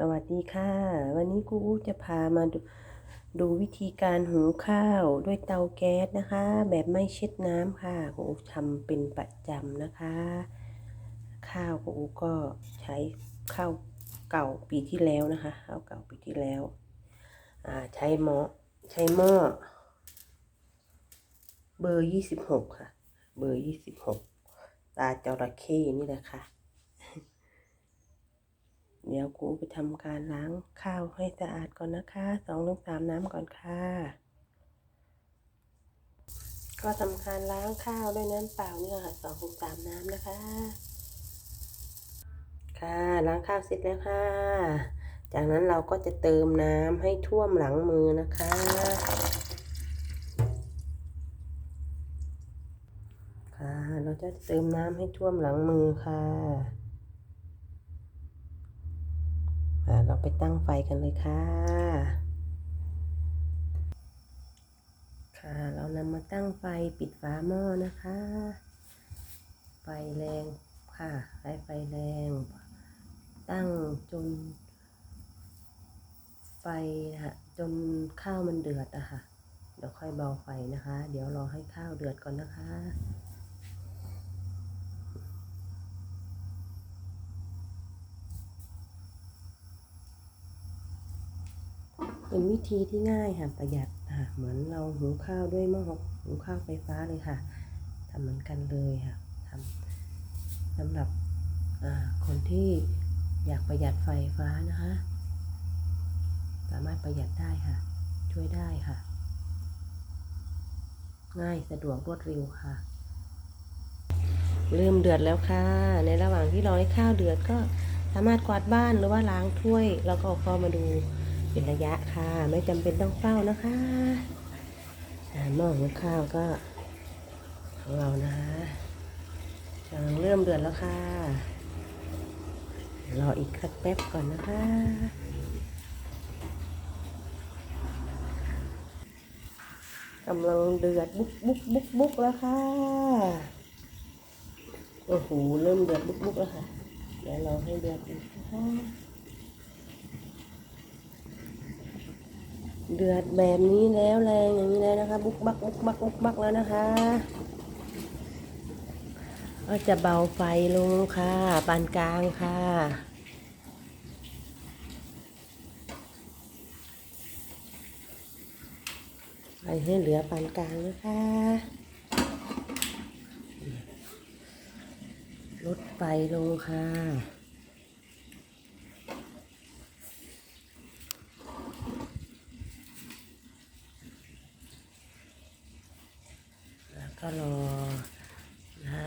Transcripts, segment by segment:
สวัสดีค่ะ วันนี้ครูอูจะพามาดูดูวิธีการหุงข้าวด้วยเตาแก๊สนะคะ แบบไม่เช็ดน้ำค่ะครูอูทำเป็นประจำนะคะ ข้าวครูอูก็ใช้ข้าวเก่าปีที่แล้วนะคะข้าวเก่าปีที่แล้วใช้หม้อใช้หม้อเบอร์ยี่สิบหกค่ะ เบอร์ยี่สิบหกตาจระเข้นี่แหละค่ะ ดี๋ยวกูไปทำการล้างข้าวให้สะอาดก่อนนะคะสองถึงสามน้ำก่อนค่ะ ก็ทำการล้างข้าวด้วยน้ำเปล่าเนี่ค่ะสองถึงสามน้ำนะคะ ค่ะล้างข้าวเสร็จแล้วค่ะ จากนั้นเราก็จะเติมน้ำให้ท่วมหลังมือนะคะค่ะเราจะเติมน้ำให้ท่วมหลังมือค่ะ อ่าเรา ไปตั้งไฟกันเลยค่ะ ค่ะ เรานำมาตั้งไฟปิดฝาหม้อนะคะ ไฟแรงค่ะใช้ไฟแรง ตั้งจน ไฟนะคะจนข้าวมันเดือดอะค่ะ เดี๋ยวค่อยเบาไฟนะคะ เดี๋ยวรอให้ข้าวเดือดก่อนนะคะ เป็นวิธีที่ง่ายค่ะประหยัดค่ะเหมือนเราหุงข้าวด้วยหม้อหุงข้าวไฟฟ้าเลยค่ะทำเหมือนกันเลยค่ะทำสำหรับคนที่อยากประหยัดไฟฟ้านะคะ สามารถประหยัดได้ค่ะ ช่วยได้ค่ะ ง่ายสะดวกรวดเร็วค่ะเริ่มเดือดแล้วค่ะ ในระหว่างที่รอให้ข้าวเดือดก็สามารถกวาดบ้านหรือว่าล้างถ้วย แล้วก็เอาข้ามาดู เป็นระยะค่ะ ไม่จำเป็นต้องเฝ้านะคะหม้อหุงข้าวก็ของเรานะคะกำลังเริ่มเดือดแล้วค่ะรออีกสักแป๊บก่อนนะคะกำลังเดือดบุกบุกบุกบุกแล้วค่ะ โอ้โห เริ่มเดือดบุกๆแล้วค่ะ เดี๋ยวเราให้เดือดอีกนะคะ เดือดแบบนี้แล้วแรงอย่างนี้แล้วนะคะ บุกบักบุกบักบุกบักแล้วนะคะก็จะเบาไฟลงค่ะปานกลางค่ะไปให้เหลือปานกลางนะคะลดไฟลงค่ะ แล้ว ก็รอนะ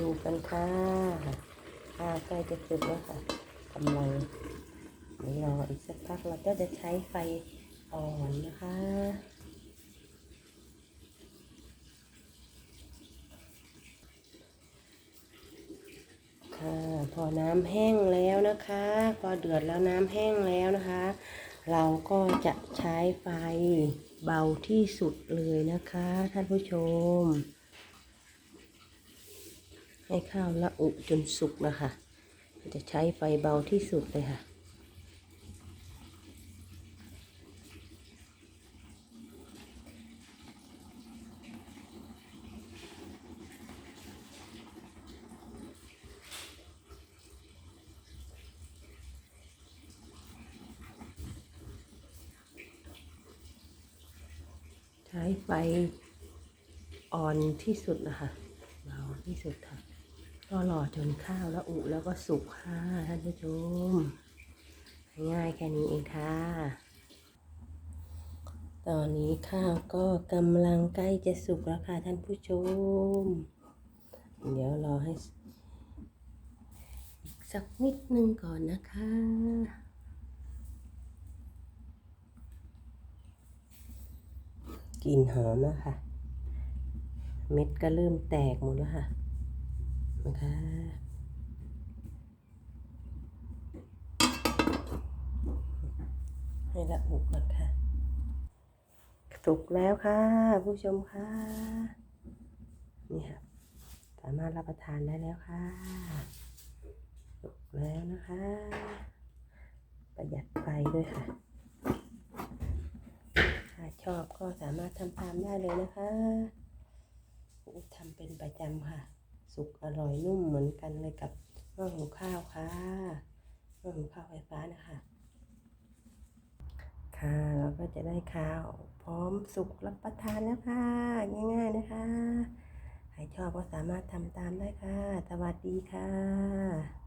ดูกันค่ะข้าวใกล้จะสุกแล้วค่ะกำลังรออีกสักพักเราก็จะใช้ไฟอ่อนนะคะ พ อน้ำแห้งแล้วนะคะ พอเดือดแล้วน้ำแห้งแล้วนะคะ เราก็จะใช้ไฟเบาที่สุดเลยนะคะ ท่านผู้ชม ให้ข้าวละอุจนสุกนะคะ จะใช้ไฟเบาที่สุดเลยค่ะ ช้ไฟอ่อนที่สุดนะคะเบาที่สุดค่ะก็รอจนข้าวละอุแล้วก็สุกค่ะท่านผู้ชมง่ายแค่นี้เองค่ะ ตอนนี้ข้าวก็กำลังใกล้จะสุกแล้วค่ะท่านผู้ชม เดี๋ยวรอให้อีกสักนิดนึงก่อนนะคะ กลิ่นหอมแล้วค่ะ เม็ดก็เริ่มแตกหมดแล้วค่ะนะคะให้ละอุก่อนค่ะสุกแล้วค่ะ ผู้ชมค่ะนี่ค่ะสามารถรับประทานได้แล้วค่ะสุกแล้วนะคะ ประหยัดไฟด้วยค่ะ ถ้าชอบก็สามารถทำตามได้เลยนะคะทำเป็นประจำค่ะ สุกอร่อยนุ่มเหมือนกันเลยกับหม้อหุงข้าวค่ะหม้อหุงข้าวไฟฟ้านะคะ ค่ะเราก็จะได้ข้าวพร้อมสุกรับประทานแล้วค่ะง่าย ๆนะคะ ใครชอบก็สามารถทำตามได้ค่ะ สวัสดีค่ะ